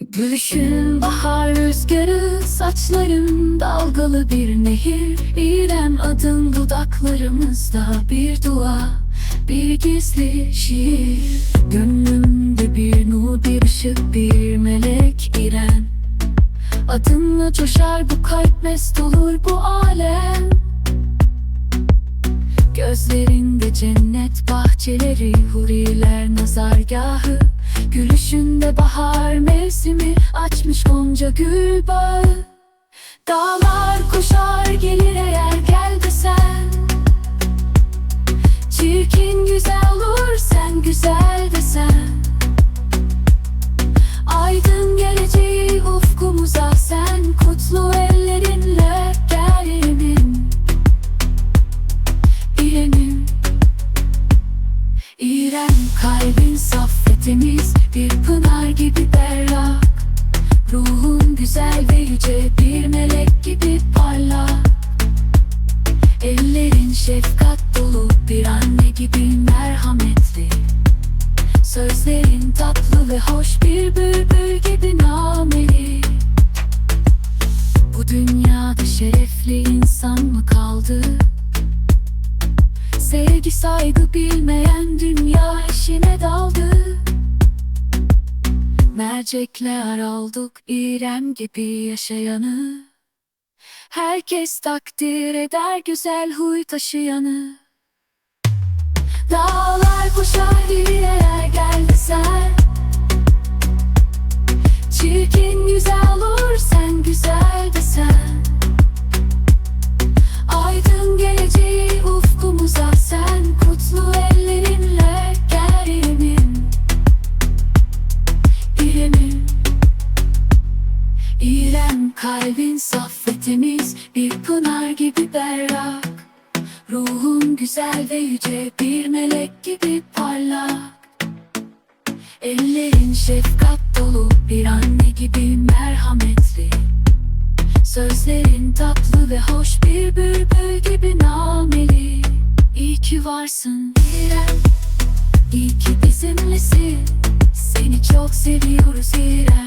Gülüşün bahar rüzgarı Saçların dalgalı bir nehir. İrem adın dudaklarımızda Bir dua bir gizli şiir. Gönlümde bir nur bir ışık bir melek İrem. Adınla coşar bu kalp mest olur bu alem. Gözlerinde cennet bahçeleri Huriler nazargahı. Gülüşünde bahar mevsimi Açmış gonca gül bağı Dağlar koşar gelir eğer gel desen. Çirkin güzel olur sen güzel desen. Aydın geleceği ufkumuza sen Kutlu ellerinle gel İremim İremim İrem kalbin saf ve temiz Bir pınar gibi berrak. Ruhun güzel ve yüce Bir melek gibi parlak. Ellerin şefkat dolu Bir anne gibi merhametli. Sözlerin tatlı ve hoş bir bülbül gibi nameli. Bu dünyada şerefli insan mı kaldı? Sevgi saygı bilmeyen Mercekler aldık İrem gibi yaşayanı. Herkes takdir eder güzel huy taşıyanı. Dağlar koşar eğer gel desen Çirkin güzel olur sen güzel kalbin saf ve temiz Bir pınar gibi berrak. Ruhun güzel ve yüce bir melek gibi parlak. Ellerin şefkat dolu bir anne gibi merhametli. Sözlerin tatlı ve hoş bir bülbül gibi nameli. İyi ki varsın İrem İyi ki bizimlesin. Seni çok seviyoruz İrem